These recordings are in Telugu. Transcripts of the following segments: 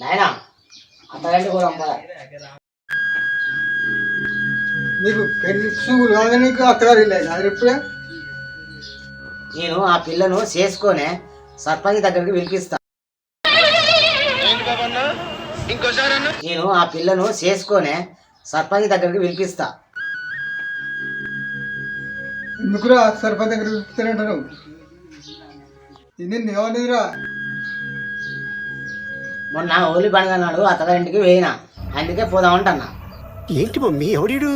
నాయన పోదాం పద నీకు పెళ్ళి చూపులు కాదు నీకు అత్తగారు లేదు అది ఎప్పుడే? నేను ఆ పిల్లను చేసుకొనే సర్పంచ్ దగ్గరికి పిలిపిస్తా. నేను ఆ పిల్లను చేసుకొనే సర్పంచ్ దగ్గరికి పిలిపిస్తా. ఎందుకురా సర్పంచ్ దగ్గర పిలుపుతానంటారు నిన్ను ఏమన్నదిరా మొన్న హోలీ పండుగ నాడు అత్తగారింటికి పోయినా అందుకే పోదామంటన్నా. ఏంటి మమ్మీ ఎవడీడు?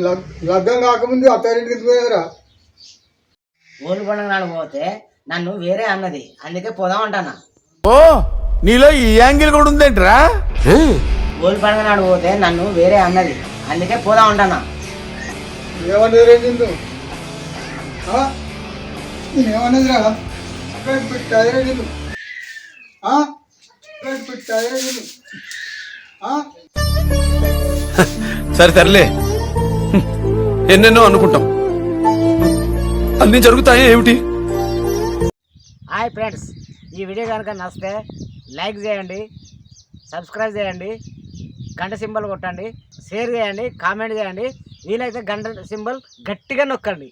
లగ్- లగ్గం కాకముందు అత్తారింటికి ఎందుకు పండుగ నాడు పోతే నన్ను వేరే అన్నది. అందుకే పోదామంటన్నా ఓ నీలో ఈ యాంగిల్ కూడా ఉందేంట్రా? పండుగ నాడు పోతే నన్ను వేరే అన్నది. అందుకే ఏమన్నదిరా నిన్ను పెట్టాదిరా నిన్ను ఆ? సరే సర్లే. ఎన్నెన్నో అనుకుంటాం. అన్ని జరుగుతాయా ఏమిటి? హాయ్ ఫ్రెండ్స్ ఈ వీడియో కనుక నచ్చితే లైక్ చేయండి సబ్స్క్రైబ్ చేయండి గంట సింబల్ కొట్టండి షేర్ చేయండి కామెంట్ చేయండి వీలైతే గంట సింబల్ గట్టిగా నొక్కండి.